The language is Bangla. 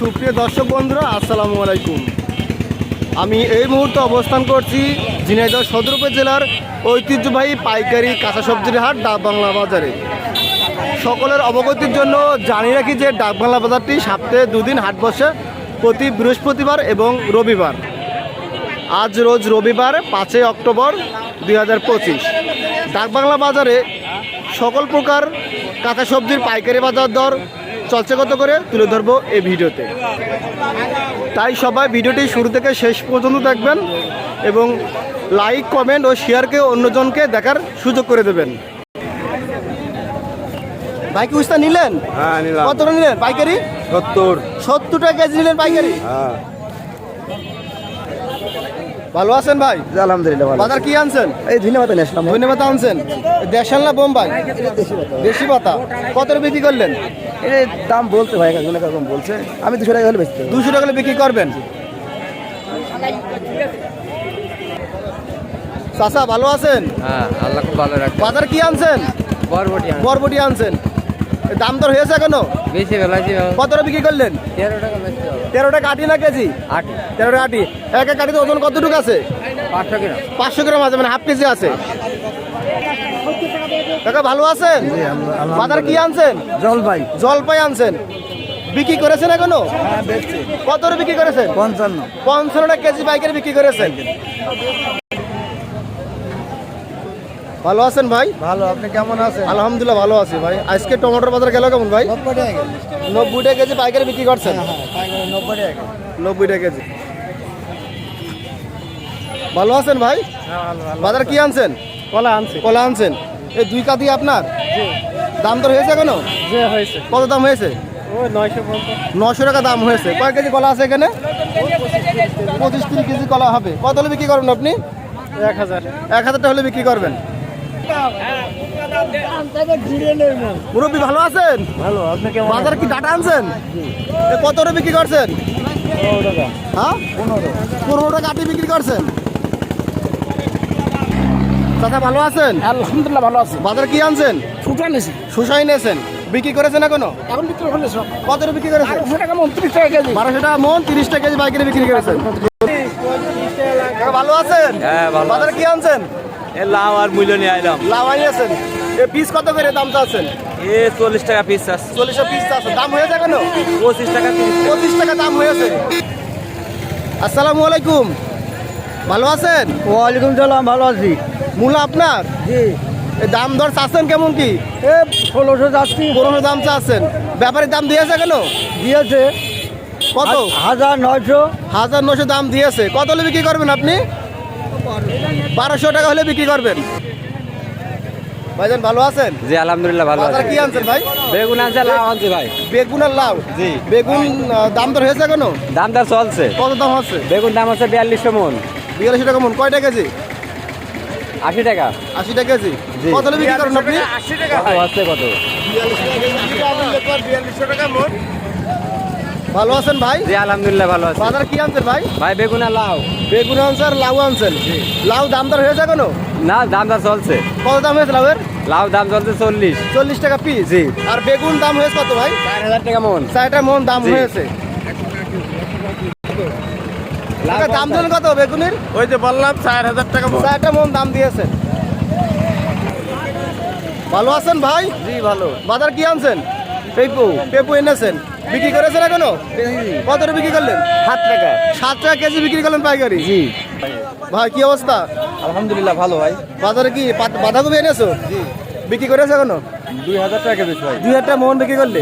সুপ্রিয় দর্শক বন্ধুরা, আসসালামু আলাইকুম। আমি এই মুহূর্তে অবস্থান করছি ঝিনাইদহ সদর উপজেলার ঐতিহ্যবাহী পাইকারি কাঁচা সবজির হাট, ডাক বাংলা বাজারে। সকলের অবগতির জন্য জানিয়ে রাখি যে ডাক বাংলা বাজারটি সপ্তাহে দুদিন হাট বসে প্রতি বৃহস্পতিবার এবং রবিবার। আজ রোজ রবিবার, পাঁচই অক্টোবর দুই হাজার পঁচিশ। ডাকবাংলা বাজারে সকল প্রকার কাঁচা সবজির পাইকারি বাজার দর চলছে কত করে? তুলে ধরবো এই ভিডিওতে। তাই সবাই ভিডিওটি শুরু থেকে শেষ পর্যন্ত দেখবেন এবং লাইক কমেন্ট ও শেয়ারকে অন্যজনকে দেখার সুযোগ করে দেবেন। বাইক উস্তা নিলেন? হ্যাঁ কত নিলেন পাইকারি? সত্তর। সত্তর টাকা কেজি নিলেন পাইকারি? হ্যাঁ। ভালো আছেন ভাই? আলহামদুলিল্লাহ ভালো বাজার কি আনছেন? এই ধন্যবাদ আসলাম ধন্যবাদ আনছেন? দেশাল না বোম্বাই? দেশি পাতা। কত করে বিক্রি করলেন? এই দাম বলতে ভাই একজন এরকম বলছে। আমি দুশো টাকা হলে বেচতে দুশো টাকা হলে বিক্রি করবেন? চাচা ভালো আছেন? হ্যাঁ আল্লাহ খুব ভালো রাখবে বাজার কি আনছেন? বরবটি। বরবটি আনছেন। দাম দর হয়েছে কেন বেশি বেলাইছি কত করে বিক্রি করলেন? তেরো টাকা তেরো কাটি আটি না কেজি? আটি তেরো টাকা আটি এক এক আটিতে ওজন কতটুকু আছে? পাঁচশো গ্রাম। পাঁচশো গ্রাম আছে মানে হাফ কেজি আছে। কাকা ভালো আছেন? বাজার কি আনছেন? জলপাই। জলপাই আনছেন। বিক্রি করেছেন এখনও? কত করে বিক্রি করেছেন? পঞ্চান্ন। পঞ্চান্নটা কেজি পাইকারি বিক্রি করেছেন। ভালো আছেন ভাই? ভালো আপনি কেমন আছেন? আলহামদুলিল্লাহ ভালো আছি ভাই। আজকে টমেটোর বাজার গেল কেমন ভাই? নব্বই টাকা কেজি। পাইকারি বিক্রি করছেন? নব্বই টাকা কেজি। ভালো আছেন ভাই? বাজার কি আনছেন? কলা আনছি। কলা আনছেন? এই দুই কাতি আপনার? দাম তো হয়েছে কেন যে হয়েছে। কত দাম হয়েছে? নশো টাকা দাম হয়েছে। কয় কেজি কলা আছে এখানে? পঁচিশ তিরিশ কেজি। কলা হবে। কত হলে বিক্রি করবেন আপনি? এক হাজার। এক হাজার টাকা হলে বিক্রি করবেন। মুরব্বী ভালো আছেন? ভালো আপনি কেমন বাজার কি ডাটা আনছেন? কত করে বিক্রি করছেন? হ্যাঁ? পনেরো টাকা আটি বিক্রি করছেন। চাচা ভালো আছেন? আলহামদুলিল্লাহ ভালো আছে। বাজার কি আনছেন? ছুটা নিছি শুষাই নিয়েছেন বিক্রি করেছেন এখনও? এখন বিক্রি করলে সব। কত করে বিক্রি করেছেন? আড়াইশো টাকা উনত্রিশ টাকা কেজি। বারোশো টাকা মন তিরিশ টাকা কেজি বাইকের বিক্রি করেছেন। ভালো আছেন হ্যাঁ, বাজার কি আনছেন? লাউ আর মূল্য নিয়ে আইলাম। লাভাই আছেন? এ পিস কত করে দাম চাচ্ছেন এ চল্লিশ টাকা পিস আছে। চল্লিশ পিস আছে। দাম হয়েছে কেন? পঁচিশ টাকা পঁচিশ টাকা দাম হয়েছে আসসালামু আলাইকুম। ভালো আছেন? ওয়ালাইকুম সালাম ভালো আছি। মূলা আপনার? জি। এই দাম দর চাচ্ছেন কেমন কি? এ ষোলোশো যাচ্ছি পুরোনো দাম চাচ্ছেন। ব্যাপারীর দাম দিয়েছে কেন? দিয়েছে। কত? হাজার নয়শো। হাজার নশো দাম দিয়েছে। কত হলে বিক্রি করবেন আপনি? বারোশো টাকা হলে বিক্রি করবেন। ভাইজান ভালো আছেন? জি আলহামদুলিল্লাহ ভালো বাজার আছে। কি আনছেন ভাই? বেগুন আনছে লাউ আনছে ভাই। বেগুন আর লাউ? জি। বেগুন দাম দর হয়েছে কেন দাম দর চলছে। কত দাম আছে? বেগুন দাম আছে বিয়াল্লিশশো মন। বিয়াল্লিশ টাকা মন। কয়টা কেজি? আশি টাকা। আশি টাকা কেজি? জি। কত বিক্রি করেন আপনি? কত আছে কত? ভালো আছেন ভাই? জি আলহামদুলিল্লাহ ভালো আছে। বাজার কি আনছেন ভাই? ভাই বেগুন আর লাউ। বেগুন আনছেন আর লাউ আনছেন? লাউ দাম দর হয়েছে কেন না দাম দর চলছে। কত দাম হয়েছে লাউয়ের? লাউ দাম চলছে চল্লিশ। চল্লিশ টাকা পিস জি। আর বেগুন দাম হয়েছে কত ভাই? চার হাজার টাকা মন। চারটা মন দাম হয়েছে। কাকা, দাম দিলেন কত বেগুনের? ওই যে বললাম চার হাজার টাকা চারটা মন দাম দিয়েছেন। ভালো আছেন ভাই? জি ভালো। বাজার কি আনছেন? পেপু পেপু এনেছেন। বিক্রি করেছেন এখনও? কত বিক্রি করলেন? সাত টাকা। সাত টাকা কেজি বিক্রি করলেন পাইকারি? জি। ভাই কি অবস্থা? আলহামদুলিল্লাহ ভালো ভাই। বাজারে কি বাঁধাকপি এনেছো? বিক্রি করেছে এখনও? দুই হাজার টাকা দুই হাজার টাকা মোহন বিক্রি করলে?